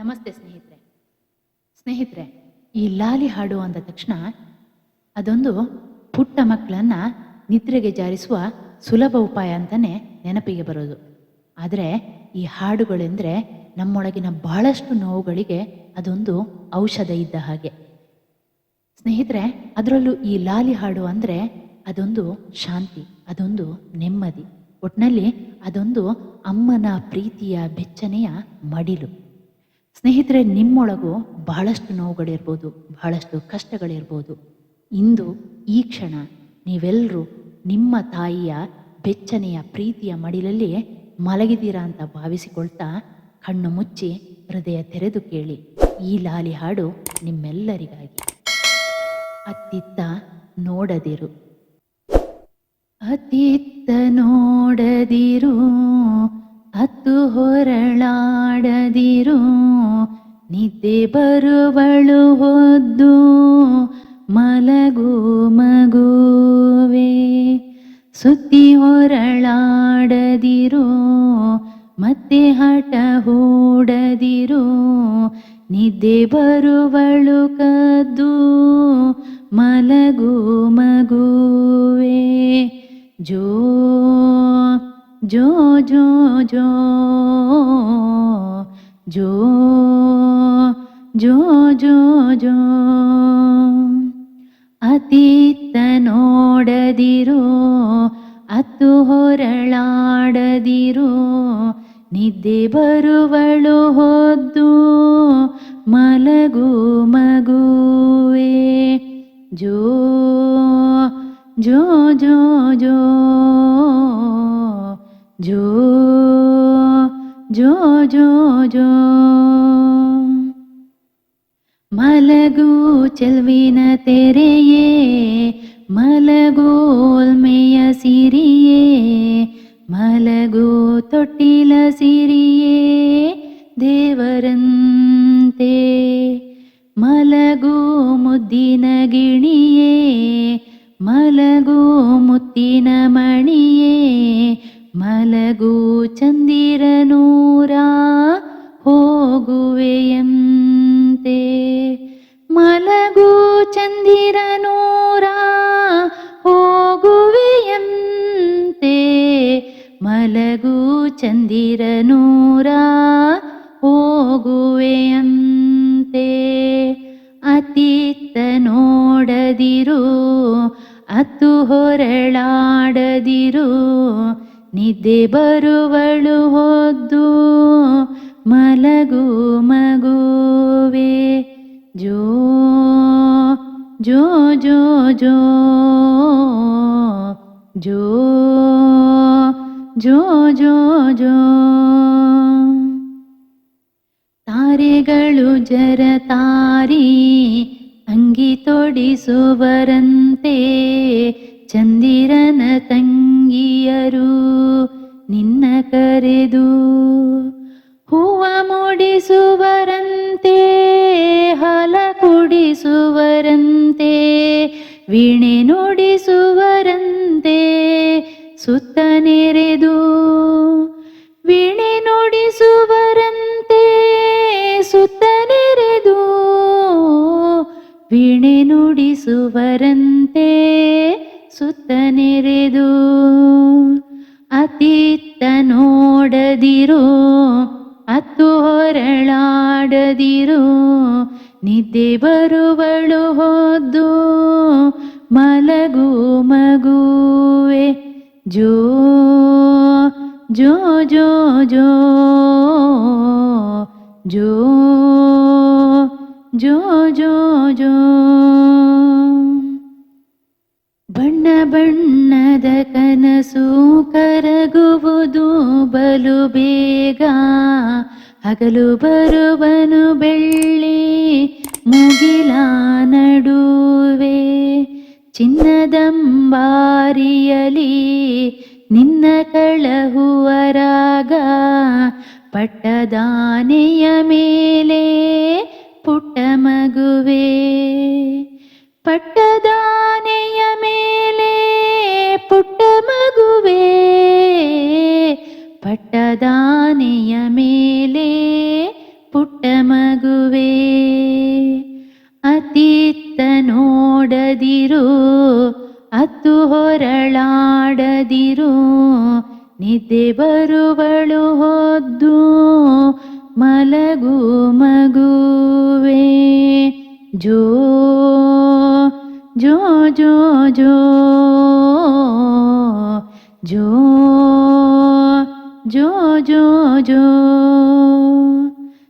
ನಮಸ್ತೆ ಸ್ನೇಹಿತರೆ. ಸ್ನೇಹಿತರೆ, ಈ ಲಾಲಿ ಹಾಡು ಅಂದ ತಕ್ಷಣ ಅದೊಂದು ಪುಟ್ಟ ಮಕ್ಕಳನ್ನು ನಿದ್ರೆಗೆ ಜಾರಿಸುವ ಸುಲಭ ಉಪಾಯ ಅಂತಲೇ ನೆನಪಿಗೆ ಬರೋದು. ಆದರೆ ಈ ಹಾಡುಗಳೆಂದರೆ ನಮ್ಮೊಳಗಿನ ಬಹಳಷ್ಟು ನೋವುಗಳಿಗೆ ಅದೊಂದು ಔಷಧ ಇದ್ದ ಹಾಗೆ. ಸ್ನೇಹಿತರೆ, ಅದರಲ್ಲೂ ಈ ಲಾಲಿ ಹಾಡು ಅಂದರೆ ಅದೊಂದು ಶಾಂತಿ, ಅದೊಂದು ನೆಮ್ಮದಿ. ಒಟ್ಟಿನಲ್ಲಿ ಅದೊಂದು ಅಮ್ಮನ ಪ್ರೀತಿಯ ಬೆಚ್ಚನೆಯ ಮಡಿಲು. ಸ್ನೇಹಿತರೆ, ನಿಮ್ಮೊಳಗೂ ಬಹಳಷ್ಟು ನೋವುಗಳಿರ್ಬೋದು, ಬಹಳಷ್ಟು ಕಷ್ಟಗಳಿರ್ಬೋದು. ಇಂದು ಈ ಕ್ಷಣ ನೀವೆಲ್ಲರೂ ನಿಮ್ಮ ತಾಯಿಯ ಬೆಚ್ಚನೆಯ ಪ್ರೀತಿಯ ಮಡಿಲಲ್ಲಿ ಮಲಗಿದ್ದೀರಾ ಅಂತ ಭಾವಿಸಿಕೊಳ್ತಾ ಕಣ್ಣು ಮುಚ್ಚಿ ಹೃದಯ ತೆರೆದು ಕೇಳಿ. ಈ ಲಾಲಿ ಹಾಡು ನಿಮ್ಮೆಲ್ಲರಿಗಾಗಿ. ಅತ್ತಿತ್ತ ನೋಡದಿರು. ಅತ್ತಿತ್ತ ನೋಡದಿರು. ಅತ್ತು ಹೊರಳಾಡದಿರು, ನಿದ್ದೆ ಬರುವಳು ಹೊದ್ದು ಮಲಗು ಮಗುವೆ. ಸುತ್ತಿ ಹೊರಳಾಡದಿರು, ಮತ್ತೆ ಹಠ ಹೂಡದಿರು, ನಿದ್ದೆ ಬರುವಳು ಕದ್ದು ಮಲಗು ಮಗುವೆ. ಜೋ ಜೋ ಜೋ ಜೋ ಜೋ ಜೋ ಜೋ ಜೋ ಅತೀತ ನೋಡದಿರು ಅತ್ತು ಹೊರಳಾಡದಿರು ನಿದ್ದೆ ಬರುವಳು ಹೊದ್ದು ಮಲಗು ಮಗುವೆ ಜೋ ಜೋ ಜೋ ಜೋ ಜೋ ಜೋ ಜೋ ಜೋ. ಮಲಗು ಚೆಲ್ವಿನ ತೆರೆಯೇ ಮಲಗೋಲ್ಮೆಯ ಸಿರಿಯೇ, ಮಲಗೋ ತೊಟ್ಟಿಲ ಸಿರಿಯೇ, ದೇವರಂತೆ. ಮಲಗೋ ಮುದ್ದಿನ ಗಿಣಿಯೇ, ಮಲಗೋ ಮುತ್ತಿನ ಮಣಿಯೇ ಮಲಗು ಚಂದಿರನೂರ ಹೋಗುವೆಯಂತೆ. ಅತಿತ್ತ ನೋಡದಿರು, ಅತ್ತು ಹೊರಳಾಡದಿರು, ನಿದ್ದೆ ಬರುವಳು ಹೊದ್ದು ಮಲಗು ಮಗುವೆ. ಜೋ ಜೋ ಜೋ ಜೋ ಜೋ. ಜೋ ಜೋ ಜೋ. ತಾರೆಗಳು ಜರ ತಾರಿ, ಅಂಗಿ ತೊಡಿಸುವರಂತೆ. ಚಂದಿರನ ತಂಗಿಯರು ನಿನ್ನ ಕರೆದು ಹೂವ ಮೂಡಿಸುವರಂತೆ, ಹಲ ಕುಡಿಸುವರಂತೆ. ವೀಣೆ ನುಡಿಸುವರಂತೆ ಸುತ್ತ ನೆರೆದು ಅತಿತ್ತ ನೋಡದಿರು, ಅತ್ತು ಹೊರಳಾಡದಿರು, ನಿದ್ದೆ ಬರುವಳು ಹೊದ್ದು ಮಲಗು ಮಗುವೆ. ಜೋ ಜೋ ಜೋ ಜೋ ಜೋ ಜೋ ಜೋ ಜೋ. ಬಣ್ಣ ಬಣ್ಣದ ಕನಸು ಕರಗುವುದು ಬಲು ಬೇಗ. ಹಗಲು ಬರುವನು ಬೆಳ್ಳಿ ಮುಗಿಲ ನಡುವೆ. ಚಿನ್ನದಂಬಾರಿಯಲಿ ನಿನ್ನ ಕಳಹುವ ರಾಗ, ಪಟ್ಟದಾನೆಯ ಮೇಲೆ ಪುಟ್ಟ ಮಗುವೆ. ಪಟ್ಟದಾನೆಯ ಮಗುವೆ ಅತಿತ್ತ ನೋಡದಿರು, ಅತ್ತು ಹೊರಳಾಡದಿರು. ನಿದ್ದೆ ಬರುವಳು ಹೊದ್ದು, ಮಲಗು ಮಗುವೆ. ಜೋ ಜೋ ಜೋ ಜೋ ಜೋ ಜೋ ಜೋ ಜೋ.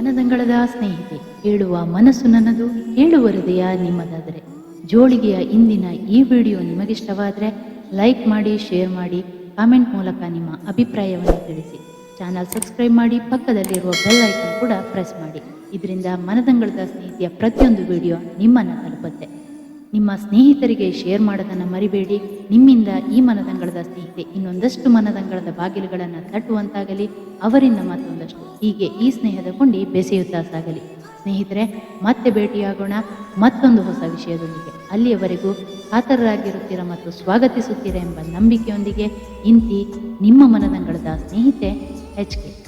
ಮನದಂಗಳದ ಸ್ನೇಹಿತೆ, ಹೇಳುವ ಮನಸ್ಸು ನನ್ನದು ಹೇಳುವ ಹೃದಯ ನಿಮ್ಮದಾದರೆ. ಜೋಳಿಗೆಯ ಇಂದಿನ ಈ ವಿಡಿಯೋ ನಿಮಗಿಷ್ಟವಾದರೆ, ಲೈಕ್ ಮಾಡಿ, ಶೇರ್ ಮಾಡಿ, ಕಾಮೆಂಟ್ ಮೂಲಕ ನಿಮ್ಮ ಅಭಿಪ್ರಾಯವನ್ನು ತಿಳಿಸಿ. ಚಾನಲ್ ಸಬ್ಸ್ಕ್ರೈಬ್ ಮಾಡಿ, ಪಕ್ಕದಲ್ಲಿರುವ ಬೆಲ್ ಐಕಾನ್ ಕೂಡ ಪ್ರೆಸ್ ಮಾಡಿ. ಇದರಿಂದ ಮನದಂಗಳದ ಸ್ನೇಹಿತೆಯ ಪ್ರತಿಯೊಂದು ವಿಡಿಯೋ ನಿಮ್ಮನ್ನು ತಲುಪುತ್ತೆ. ನಿಮ್ಮ ಸ್ನೇಹಿತರಿಗೆ ಶೇರ್ ಮಾಡೋದನ್ನು ಮರಿಬೇಡಿ. ನಿಮ್ಮಿಂದ ಈ ಮನದಂಗಳದ ಸ್ನೇಹಿತೆ ಇನ್ನೊಂದಷ್ಟು ಮನದಂಗಳದ ಬಾಗಿಲುಗಳನ್ನು ತಟ್ಟುವಂತಾಗಲಿ. ಅವರಿಂದ ಮತ್ತೊಂದಷ್ಟು ಹೀಗೆ ಈ ಸ್ನೇಹದ ಕೊಂಡಿ ಬೆಸೆಯುತ್ತಾ ಸಾಗಲಿ. ಸ್ನೇಹಿತರೆ, ಮತ್ತೆ ಭೇಟಿಯಾಗೋಣ. ಮತ್ತೊಂದು ಹೊಸ ವಿಷಯದೊಂದಿಗೆ. ಅಲ್ಲಿಯವರೆಗೂ ಕಾತರರಾಗಿರುತ್ತೀರ ಮತ್ತು ಸ್ವಾಗತಿಸುತ್ತೀರ ಎಂಬ ನಂಬಿಕೆಯೊಂದಿಗೆ, ಇಂತಿ ನಿಮ್ಮ ಮನದಂಗಳದ ಸ್ನೇಹಿತೆ ಎಚ್ ಕೆ.